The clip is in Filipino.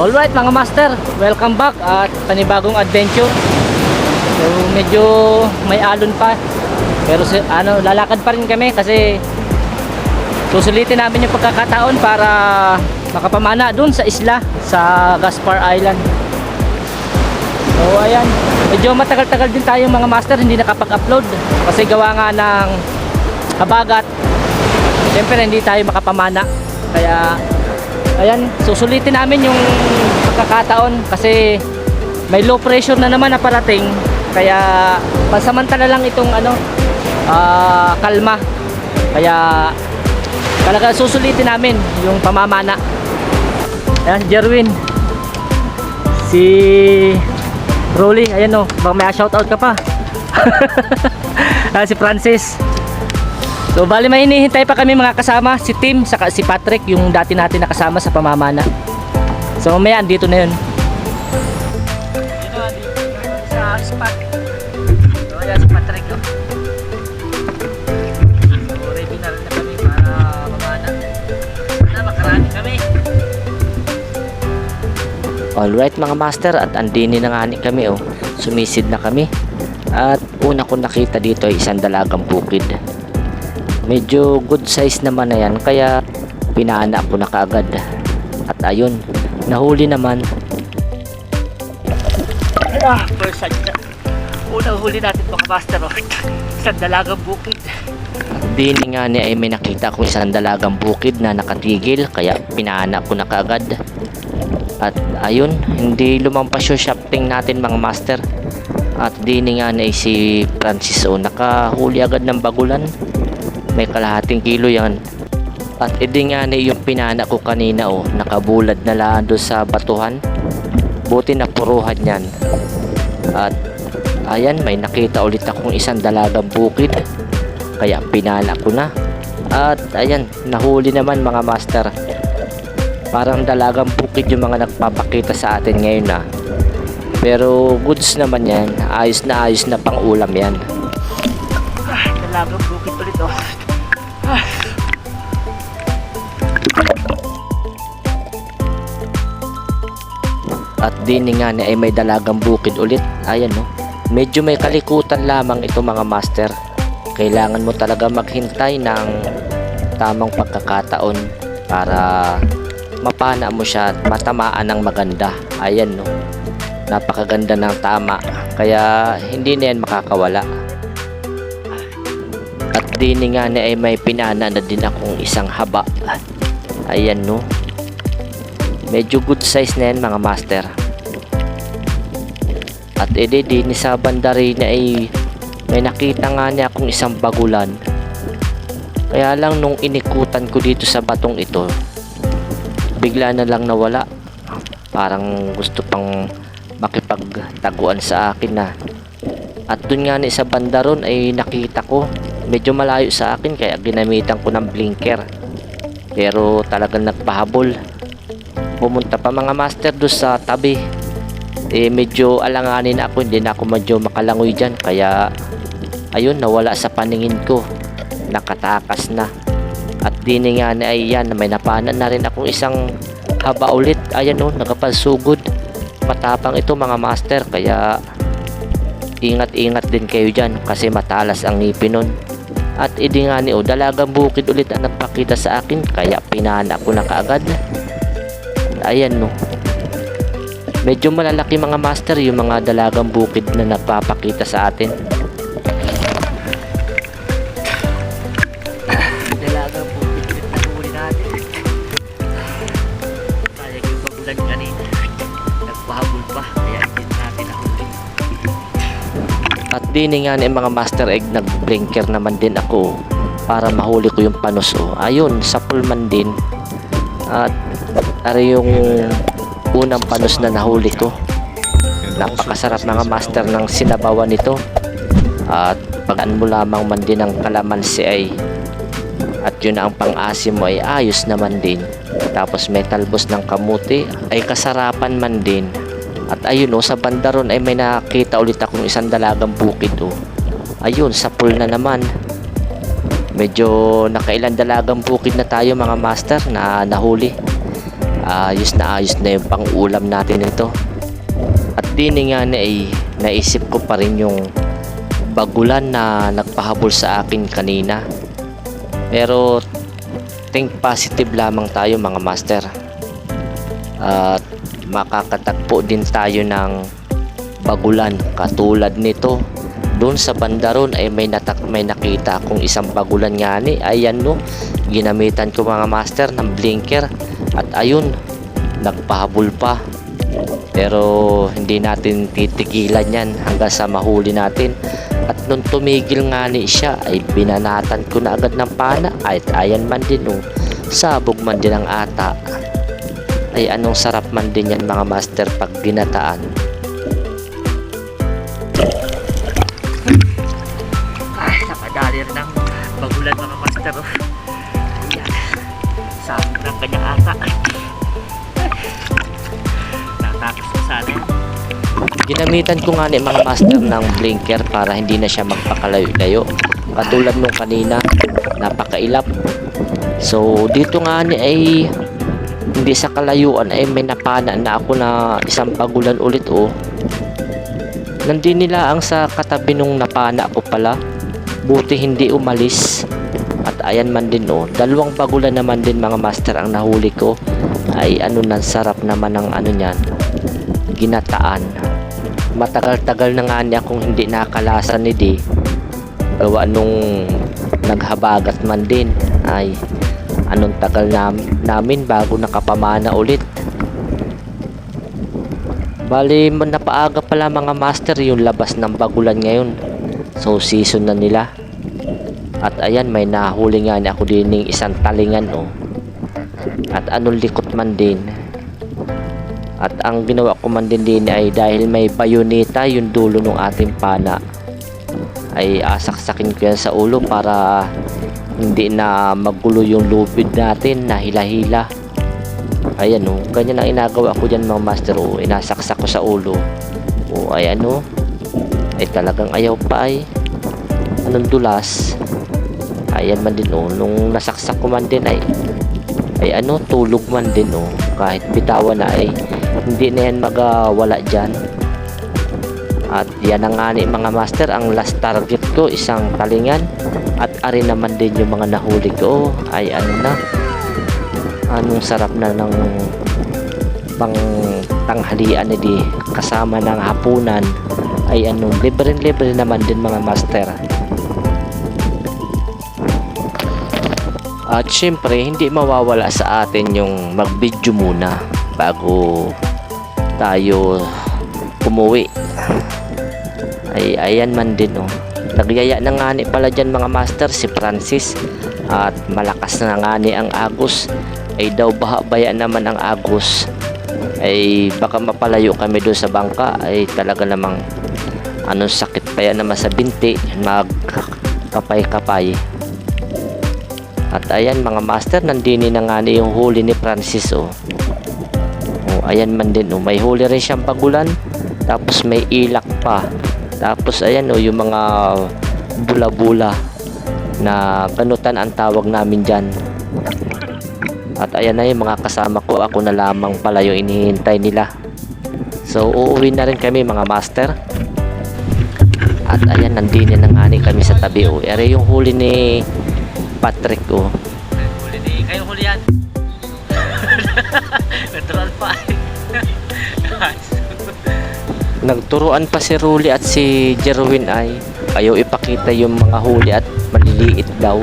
Alright mga master, welcome back at panibagong adventure. So medyo may alon pa. Pero ano, lalakad pa rin kami kasi susulitin namin yung pagkakataon para makapamana dun sa isla sa Gaspar Island. So ayan, medyo matagal-tagal din tayo mga master hindi nakapag-upload kasi gawa nga ng habagat. Siyempre hindi tayo makapamana. Kaya ayan, susulitin namin yung pagkakataon kasi may low pressure na naman na parating. Kaya pansamantala lang itong ano ah, kalma. Kaya talaga susulitin namin yung pamamana. Ayan, Jerwin. Si Rolly, ayan o, baka may shoutout ka pa. ah, si Francis. So bali may hinihintay pa kami mga kasama, si Tim saka si Patrick yung dati natin nakasama sa pamamana. So mamaya andito na yun. Sa spot. So ayan si Patrick oh. So ready na na kami para mamana. Sana makarami kami. Alright mga master at andini na nga kami oh. Sumisid na kami. At una ko nakita dito ay isang dalagang bukid. Medyo good size naman na yan kaya pinana ko na kaagad. At ayun, nahuli naman. Ah, first shot na. Unang huli natin mga master oh. Isang dalagang bukid. Dini nga ni ay may nakita ko isang dalagang bukid na nakatigil kaya pinana ko na kaagad. At ayun, hindi lumampas yung shafting natin mga master. At dini nga na si Francis o nakahuli agad ng bagulan. May kalahating kilo yan. At edi nga na yung pinana ko kanina o nakabulad na laan doon sa batuhan. Buti na puruhan yan. At ayan, may nakita ulit akong isang dalagang bukid. Kaya pinana ko na. At ayan, nahuli naman mga master parang dalagang bukid yung mga nagpapakita sa atin ngayon na pero goods naman yan ayos na ayos na pang ulam yan dalagang bukid ulit oh at din nga ni ay may dalagang bukid ulit. Ayan no? Medyo may kalikutan lamang ito mga master. Kailangan mo talaga maghintay ng tamang pagkakataon para mapana mo siya at matamaan ng maganda. Ayan no? Napakaganda ng tama. Kaya hindi na yan makakawala. At dini nga na ay may pinana na din akong isang haba. Ayan no? Medyo good size na yan mga master at edi dini sa banda rin ay may nakita nga niya akong isang bagulan. Kaya lang nung inikutan ko dito sa batong ito bigla na lang nawala. Parang gusto pang makipagtaguan sa akin na. At dun nga ni sa banda ron ay nakita ko medyo malayo sa akin kaya ginamitan ko ng blinker. Pero talagang nagpahabol. Pumunta pa mga master doon sa tabi eh medyo alanganin ako hindi na ako medyo makalangoy dyan. Kaya ayun nawala sa paningin ko. Nakatakas na. At dini nga na ay yan may napanan na rin akong isang haba ulit. Ayan o nakapasugod matapang ito mga master. Kaya ingat ingat din kayo dyan kasi matalas ang ngipin nun. At idi nga ni o dalagang bukid ulit ang nagpakita sa akin. Kaya pinana ko na kaagad. Ayan no medyo malalaki mga master yung mga dalagang bukid na nagpapakita sa atin. Dalagang bukid na huli natin. Yung bagulan kanina nagpahabol pa. Kaya hindi natin nahuli. At dini nga ni mga master egg nag blinker naman din ako para mahuli ko yung panos oh. ayun sa pulman din. At ari yung unang panos na nahuli ko. Napakasarap mga master ng sinabawan nito. At pagaan mo lamang man din ang kalamansi ay at yun ang pang-asim mo ay ayos naman din. Tapos may talbos ng kamuti ay kasarapan man din. At ayun oh, sa banda ron ay may nakita ulit akong isang dalagang bukid oh. ayun sa pool na naman. Medyo nakailan dalagang bukid na tayo mga master na nahuli ayos na ayos na yung pang-ulam natin ito. At dini nga na ay naisip ko pa rin yung bagulan na nagpahabol sa akin kanina. Pero think positive lamang tayo mga master. At makakatagpo din tayo ng bagulan katulad nito. Doon sa banda ron ay may natak may nakita akong isang bagulan nga ni. Ayan no, ginamitan ko mga master ng blinker at ayun, nagpahabol pa. Pero hindi natin titigilan yan hanggang sa mahuli natin. At nung tumigil nga ni siya ay binanatan ko na agad ng pana at ayan man din oh, sabog man din ang ata. Ay anong sarap man din yan mga master pag ginataan. Ay, nakadali rin ang bagulan mga master. Sabog ng kanyang ata. Natakas ko sana. Ginamitan ko nga ni mga master ng blinker para hindi na siya magpakalayo-layo. Katulad nung kanina, napakailap. So, dito nga ni ay hindi sa kalayuan ay may napana na ako na isang pagulan ulit oh. Nandun nila ang sa katabi nung napana ko pala. Buti hindi umalis. At ayan man din oh. Dalawang pagulan naman din mga master ang nahuli ko. Ay ano na sarap naman ng ano niyan. Ginataan matagal-tagal na nga niya kung hindi nakalasa ni Di gawa nung naghabagat man din ay anong tagal nam namin bago nakapamana ulit bali napaaga pala mga master yung labas ng bagulan ngayon so season na nila at ayan may nahuli nga ni ako din ng isang talingan oh. at anong likot man din at ang ginawa ko man din din ay dahil may bayoneta yung dulo ng ating pana ay asaksakin ko yan sa ulo para hindi na magulo yung lubid natin na hila-hila. Ayan o, ganyan ang inagawa ko dyan mga master o, inasaksak ko sa ulo. O ayan o, ay talagang ayaw pa ay anong dulas. Ayan man din o, nung nasaksak ko man din ay ay ano, tulog man din o, kahit bitawan na ay hindi na yan magawala dyan. At yan ang nga ni mga master ang last target ko isang talingan at ari naman din yung mga nahuli ko. Ay ano na? Anong sarap na ng pang tanghalian na di kasama ng hapunan. Ay ano libre libre naman din mga master at syempre hindi mawawala sa atin yung mag video muna bago tayo umuwi. Ay ayan man din oh. Nagyaya na nga ni pala dyan mga master si Francis. At malakas na nga ni ang Agus. Ay daw bahabaya naman ang Agus. Ay baka mapalayo kami doon sa bangka. Ay talaga namang anong sakit pa yan naman sa binti? Magkapay-kapay at ayan mga master nandini na nga yung huli ni Francis oh Oh, ayan man din, oh. may huli rin siyang pagulan. Tapos may ilak pa. Tapos ayan, oh, yung mga bula-bula na ganutan ang tawag namin dyan. At ayan na yung mga kasama ko. Ako na lamang pala yung inihintay nila. So, uuwi na rin kami mga master. At ayan, nandini na nga kami sa tabi. Oh. Ere yung huli ni Patrick. Oh. Huli ni, kayo huli yan. Natural pa. Nagturuan pa si Ruli at si Jerwin ay ayaw ipakita yung mga huli at maliliit daw.